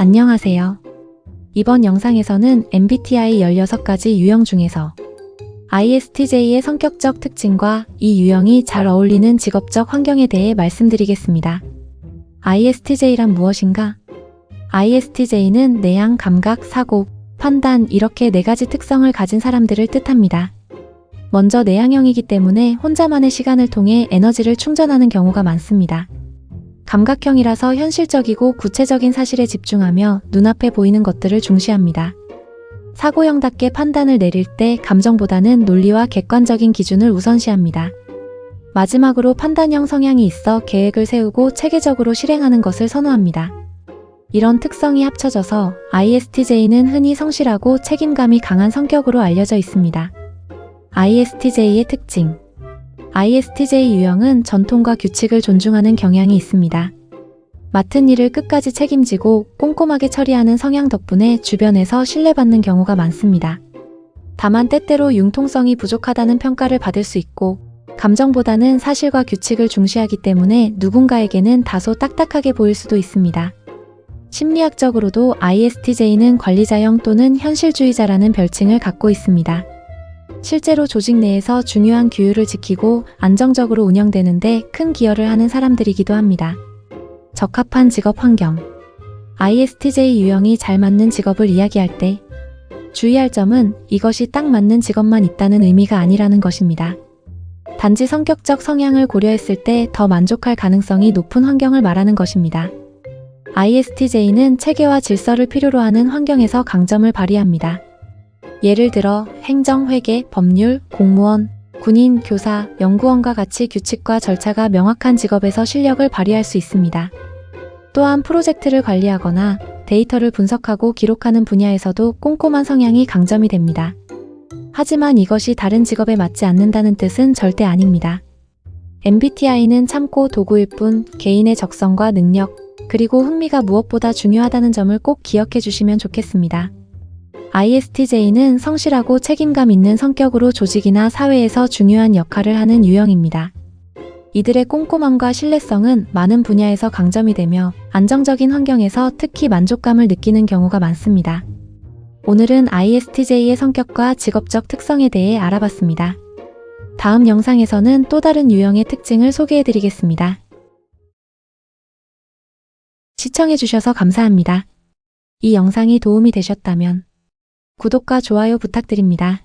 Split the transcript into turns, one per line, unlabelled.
안녕하세요. 이번 영상에서는 MBTI 16가지 유형 중에서 ISTJ의 성격적 특징과 이 유형이 잘 어울리는 직업적 환경에 대해 말씀드리겠습니다. ISTJ란 무엇인가? ISTJ는 내향, 감각, 사고, 판단 이렇게 네 가지 특성을 가진 사람들을 뜻합니다. 먼저 내향형이기 때문에 혼자만의 시간을 통해 에너지를 충전하는 경우가 많습니다. 감각형이라서 현실적이고 구체적인 사실에 집중하며 눈앞에 보이는 것들을 중시합니다. 사고형답게 판단을 내릴 때 감정보다는 논리와 객관적인 기준을 우선시합니다. 마지막으로 판단형 성향이 있어 계획을 세우고 체계적으로 실행하는 것을 선호합니다. 이런 특성이 합쳐져서 ISTJ는 흔히 성실하고 책임감이 강한 성격으로 알려져 있습니다. ISTJ의 특징 ISTJ 유형은 전통과 규칙을 존중하는 경향이 있습니다. 맡은 일을 끝까지 책임지고 꼼꼼하게 처리하는 성향 덕분에 주변에서 신뢰받는 경우가 많습니다. 다만 때때로 융통성이 부족하다는 평가를 받을 수 있고 감정보다는 사실과 규칙을 중시하기 때문에 누군가에게는 다소 딱딱하게 보일 수도 있습니다. 심리학적으로도 ISTJ는 관리자형 또는 현실주의자라는 별칭을 갖고 있습니다. 실제로 조직 내에서 중요한 규율을 지키고 안정적으로 운영되는데 큰 기여를 하는 사람들이기도 합니다. 적합한 직업 환경. ISTJ 유형이 잘 맞는 직업을 이야기할 때 주의할 점은 이것이 딱 맞는 직업만 있다는 의미가 아니라는 것입니다. 단지 성격적 성향을 고려했을 때 더 만족할 가능성이 높은 환경을 말하는 것입니다. ISTJ는 체계와 질서를 필요로 하는 환경에서 강점을 발휘합니다. 예를 들어 행정, 회계, 법률, 공무원, 군인, 교사, 연구원과 같이 규칙과 절차가 명확한 직업에서 실력을 발휘할 수 있습니다. 또한 프로젝트를 관리하거나 데이터를 분석하고 기록하는 분야에서도 꼼꼼한 성향이 강점이 됩니다. 하지만 이것이 다른 직업에 맞지 않는다는 뜻은 절대 아닙니다. MBTI는 참고 도구일 뿐 개인의 적성과 능력, 그리고 흥미가 무엇보다 중요하다는 점을 꼭 기억해 주시면 좋겠습니다. ISTJ는 성실하고 책임감 있는 성격으로 조직이나 사회에서 중요한 역할을 하는 유형입니다. 이들의 꼼꼼함과 신뢰성은 많은 분야에서 강점이 되며 안정적인 환경에서 특히 만족감을 느끼는 경우가 많습니다. 오늘은 ISTJ의 성격과 직업적 특성에 대해 알아봤습니다. 다음 영상에서는 또 다른 유형의 특징을 소개해 드리겠습니다. 시청해주셔서 감사합니다. 이 영상이 도움이 되셨다면 구독과 좋아요 부탁드립니다.